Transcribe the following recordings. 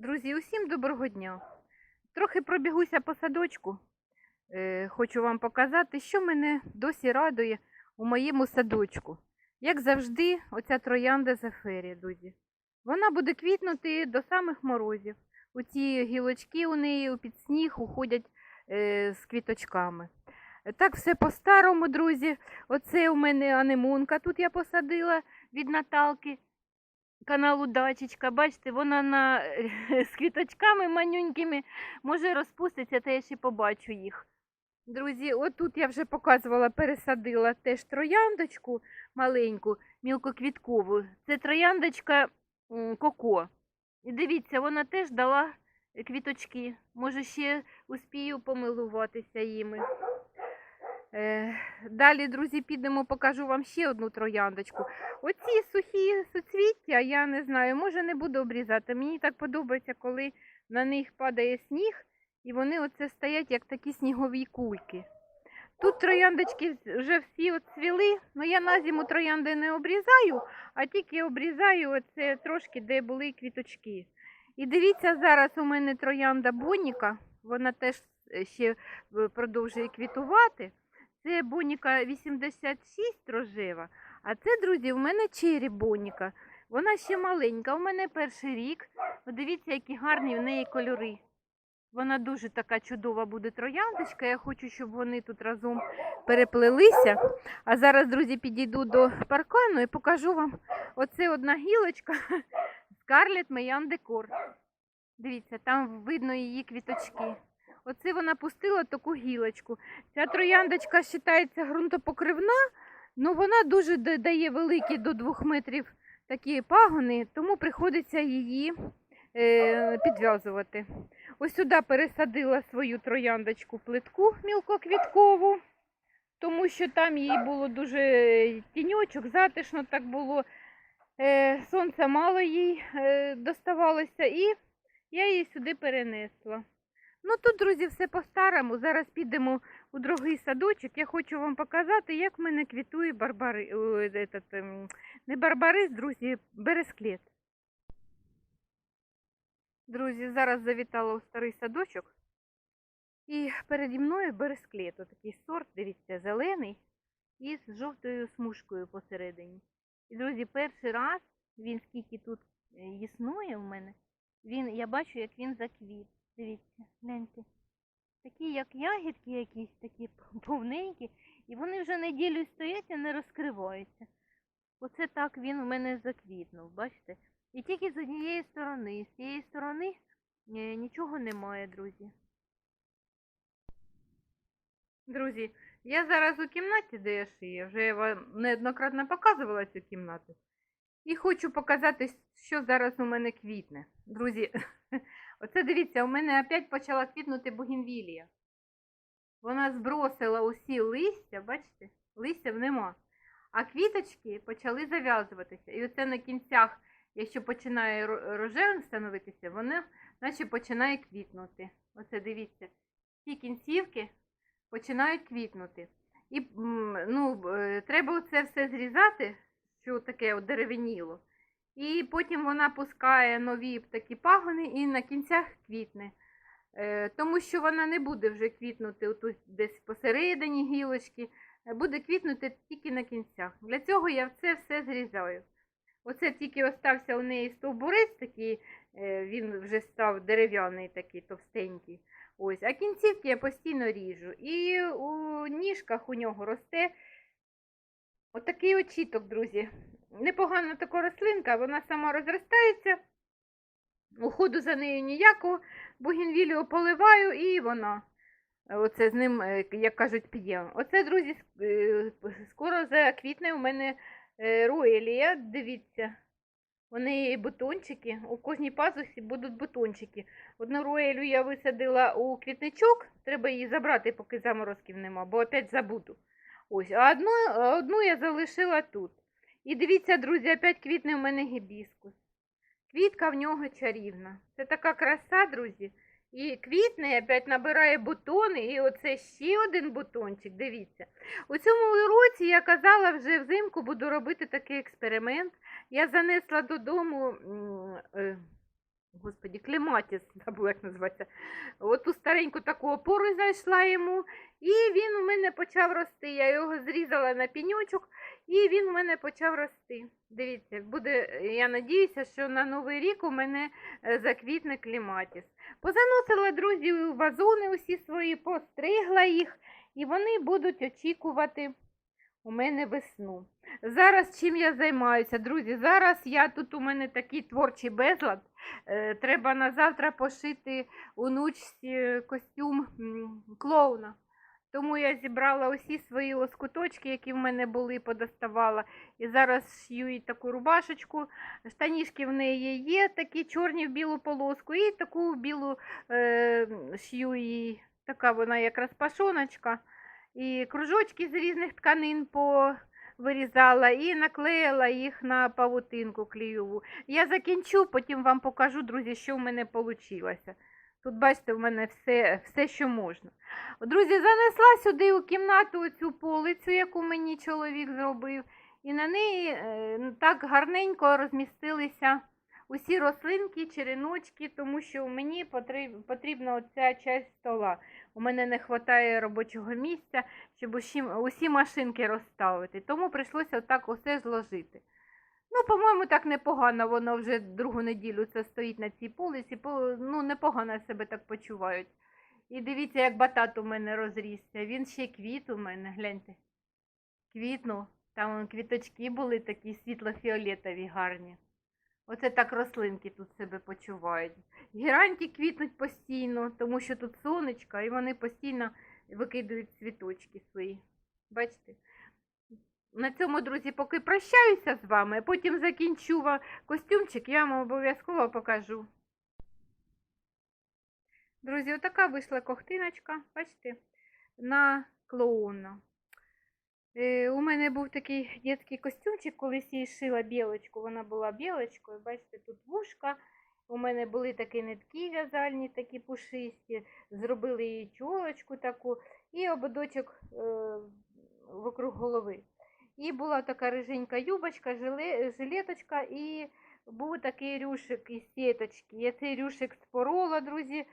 Друзі, усім доброго дня. Трохи пробігуся по садочку. Е, хочу вам показати, що мене досі радує у моєму садочку. Як завжди, оця троянда Зеферія, друзі. Вона буде квітнути до самих морозів. У ці гілочки у неї під сніг уходять е, з квіточками. Так, все по-старому, друзі. Оце у мене анемонка тут я посадила від Наталки каналу Дачечка. Бачите, вона на, з квіточками манюнькими може розпуститься, та я ще побачу їх. Друзі, отут я вже показувала, пересадила теж трояндочку маленьку, мілкоквіткову. Це трояндочка коко. І дивіться, вона теж дала квіточки. Може, ще успію помилуватися їми. Е, далі, друзі, підемо, покажу вам ще одну трояндочку. Оці сухі суцвіття, я не знаю, може не буду обрізати. Мені так подобається, коли на них падає сніг, і вони оце стоять як такі снігові кульки. Тут трояндочки вже всі оцвіли, але я на зиму троянди не обрізаю, а тільки обрізаю оце трошки, де були квіточки. І дивіться, зараз у мене троянда Боніка, вона теж е, ще е, продовжує квітувати. Це Боніка 86 рожева, а це, друзі, у мене чері Боніка. Вона ще маленька, у мене перший рік. Подивіться, які гарні в неї кольори. Вона дуже така чудова буде трояндочка. Я хочу, щоб вони тут разом переплелися. А зараз, друзі, підійду до паркану і покажу вам оце одна гілочка Scarlet Mayan Decor. Дивіться, там видно її квіточки. Оце вона пустила таку гілочку. Ця трояндочка вважається ґрунтопокривна, але вона дуже дає великі до 2 метрів такі пагони, тому приходиться її е, підв'язувати. Ось сюди пересадила свою трояндочку плитку мілкоквіткову, тому що там їй було дуже тіньочок, затишно так було. Е, сонця мало їй е, доставалося, і я її сюди перенесла. Ну тут, друзі, все по-старому. Зараз підемо у другий садочок. Я хочу вам показати, як в мене квітує барбари... этот, ем, не барбарис, друзі, бересклет. Друзі, зараз завітала у старий садочок. І переді мною бересклет. Отакий сорт, дивіться, зелений і з жовтою смужкою посередині. І, друзі, перший раз він скільки тут е, існує у мене, він, я бачу, як він заквіт. Дивіться, гляньте. Такі, як ягідки якісь, такі повненькі, і вони вже неділю стоять і не розкриваються. Оце так він у мене заквітнув, бачите? І тільки з однієї сторони. З цієї сторони е, нічого немає, друзі. Друзі, я зараз у кімнаті, де я шию, вже я вам неоднократно показувала цю кімнату. І хочу показати, що зараз у мене квітне. Друзі, оце дивіться, у мене опять почала квітнути бугінвілія. Вона збросила усі листя, бачите, листя нема. А квіточки почали зав'язуватися. І оце на кінцях, якщо починає ро- рожевим становитися, воно наче починає квітнути. Оце дивіться. Ці кінцівки починають квітнути. І ну, е, треба це все зрізати, що таке от деревеніло. І потім вона пускає нові такі пагони і на кінцях квітне. Е, тому що вона не буде вже квітнути отут десь посередині гілочки, е, буде квітнути тільки на кінцях. Для цього я це все зрізаю. Оце тільки остався у неї стовбурець такий, е, він вже став дерев'яний такий товстенький. Ось, а кінцівки я постійно ріжу. І у ніжках у нього росте отакий очіток, друзі. Непогана така рослинка, вона сама розростається. Уходу за нею ніякого. Бугінвілію поливаю і вона. Оце з ним, е, як кажуть, п'є. Оце, друзі, е, скоро заквітне у мене е, роелія. Дивіться. У неї бутончики. У кожній пазусі будуть бутончики. Одну роелю я висадила у квітничок, треба її забрати, поки заморозків нема, бо опять забуду. Ось, а одну, одну я залишила тут. І дивіться, друзі, опять квітне у мене гібіскус. Квітка в нього чарівна. Це така краса, друзі. І квітне, опять набирає бутони, і оце ще один бутончик, дивіться. У цьому році я казала, вже взимку буду робити такий експеримент. Я занесла додому е, Господі, клематіс, забула, як називається. Ту стареньку таку опору знайшла йому, і він у мене почав рости. Я його зрізала на піньочок, і він у мене почав рости. Дивіться, буде, я надіюся, що на Новий рік у мене е, заквітне клематіс. Позаносила, друзі, у вазони усі свої, постригла їх, і вони будуть очікувати у мене весну. Зараз чим я займаюся, друзі? Зараз я тут у мене такий творчий безлад. Е, Треба на завтра пошити онучці костюм клоуна. Тому я зібрала усі свої лоскуточки, які в мене були, подоставала. І зараз шью їй таку рубашечку. Штанішки в неї є, такі чорні в білу полоску, і таку білу е, шью їй. Така вона як розпашоночка. І кружочки з різних тканин повирізала і наклеїла їх на павутинку клеєву. Я закінчу, потім вам покажу, друзі, що в мене вийшло. Тут, бачите, в мене все, все, що можна. Друзі, занесла сюди у кімнату цю полицю, яку мені чоловік зробив, і на неї е, так гарненько розмістилися усі рослинки, череночки, тому що мені потрібна оця часть стола. У мене не вистачає робочого місця, щоб усі, усі машинки розставити. Тому прийшлося отак усе зложити. Ну, по-моєму, так непогано, воно вже другу неділю це стоїть на цій полиці, ну, непогано себе так почувають. І дивіться, як батат у мене розрісся. Він ще квіт у мене, гляньте. Квітнув. Там квіточки були такі світло-фіолетові гарні. Оце так рослинки тут себе почувають. Гіраньки квітнуть постійно, тому що тут сонечко, і вони постійно викидують цвіточки свої. Бачите? На цьому, друзі, поки прощаюся з вами, а потім закінчу костюмчик, я вам обов'язково покажу. Друзі, отака вийшла кохтиночка, бачите, на клоуна. Е, у мене був такий дитячий костюмчик, колись її шила білочку. Вона була білочкою. Бачите, тут вушка. У мене були такі нитки в'язальні, такі пушисті. Зробили їй чолочку таку і ободочок е, вокруг голови. І була така риженька юбочка, жилеточка, і був такий рюшик із сіточки. Я цей рюшик спорола, друзі,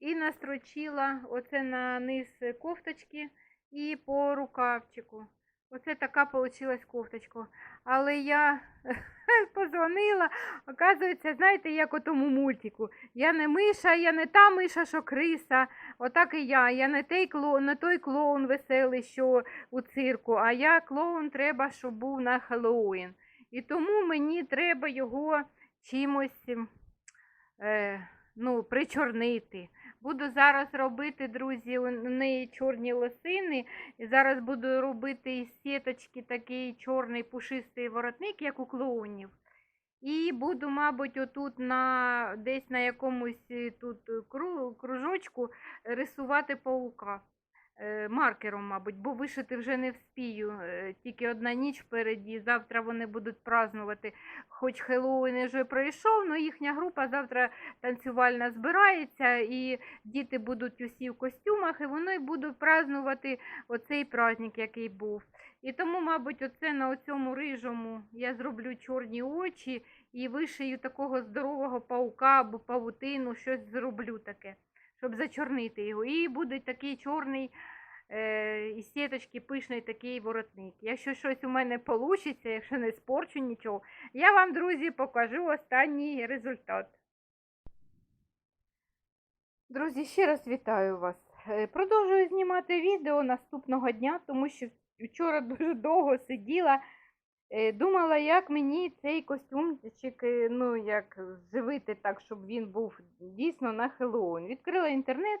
і настрочила оце на низ кофточки і по рукавчику. Оце така вийшла кофточка. Але я позвонила, оказується, знаєте, як у тому мультику. Я не миша, я не та миша, що криса. Отак і я. Я не той клоун, не той клоун веселий, що у цирку, а я клоун треба, щоб був на Хеллоуін. І тому мені треба його чимось ем, е, ну, причорнити. Буду зараз робити, друзі, у неї чорні лосини. І зараз буду робити із сіточки такий чорний пушистий воротник, як у клоунів. І буду, мабуть, отут на десь на якомусь е, тут е, кружочку рисувати паука. Е, Маркером, мабуть, бо вишити вже не вспію. е, Тільки одна ніч впереді. Завтра вони будуть празнувати. Хоч Хеллоуін вже пройшов, але їхня група завтра танцювальна збирається, і діти будуть усі в костюмах, і вони будуть празнувати оцей праздник, який був. І тому, мабуть, оце на цьому рижому я зроблю чорні очі і вишию такого здорового паука або павутину, щось зроблю таке, щоб зачорнити його. І буде такий чорний е, із сіточки пишний такий воротник. Якщо щось у мене вийде, якщо не спорчу нічого, я вам, друзі, покажу останній результат. Друзі, ще раз вітаю вас. Е, Продовжую знімати відео наступного дня, тому що вчора дуже довго сиділа. Е, Думала, як мені цей костюмчик е, ну, як зживити так, щоб він був дійсно на Хеллоуін. Відкрила інтернет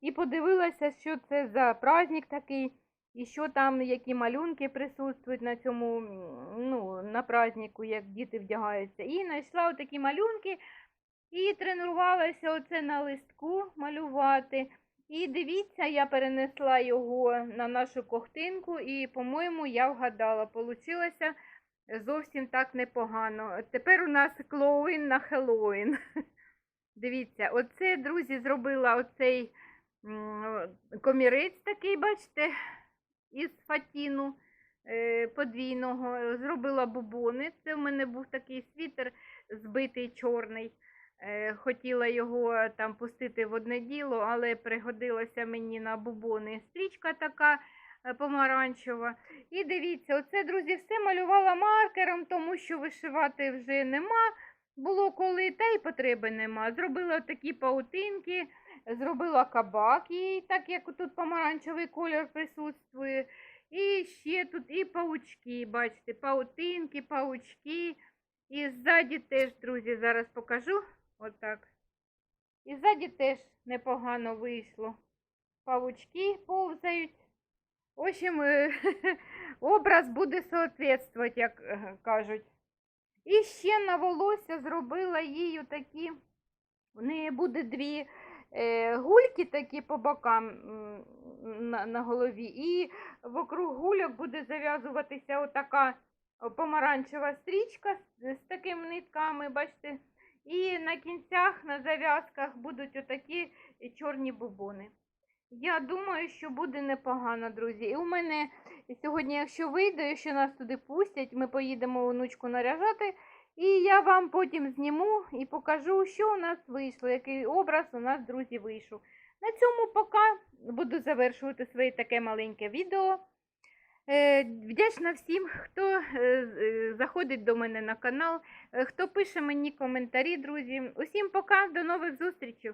і подивилася, що це за праздник такий, і що там, які малюнки присутствують на цьому ну, на празднику, як діти вдягаються. І знайшла такі малюнки і тренувалася оце на листку малювати. І дивіться, я перенесла його на нашу кохтинку, і, по-моєму, я вгадала. Получилося зовсім так непогано. Тепер у нас клоуін на Хеллоуін. Дивіться, оце, друзі, зробила оцей комірець такий, бачите, із фатіну е, подвійного. Зробила бубони. Це в мене був такий світер збитий чорний. Е, Хотіла його там пустити в одне діло, але пригодилася мені на бубони стрічка така е, помаранчева. І дивіться, оце, друзі, все малювала маркером, тому що вишивати вже нема. Було коли, та й потреби нема. Зробила такі паутинки, зробила кабак, їй, так як тут помаранчевий колір присутствує. І ще тут і паучки, бачите, паутинки, паучки. І ззаді теж, друзі, зараз покажу. Отак. І ззаді теж непогано вийшло. Павучки повзають. В общем, е, образ буде соответствувати, як е, кажуть. І ще на волосся зробила їй такі. В неї буде дві е, гульки такі по бокам на, на голові. І вокруг гульок буде зав'язуватися отака помаранчева стрічка з, з такими нитками, бачите. І на кінцях, на зав'язках будуть отакі чорні бубони. Я думаю, що буде непогано, друзі. І у мене сьогодні, якщо вийде, якщо нас туди пустять, ми поїдемо онучку наряжати. І я вам потім зніму і покажу, що у нас вийшло, який образ у нас, друзі, вийшов. На цьому поки буду завершувати своє таке маленьке відео. Е, Вдячна всім, хто е, заходить до мене на канал, е, хто пише мені коментарі, друзі. Усім пока, до нових зустрічей!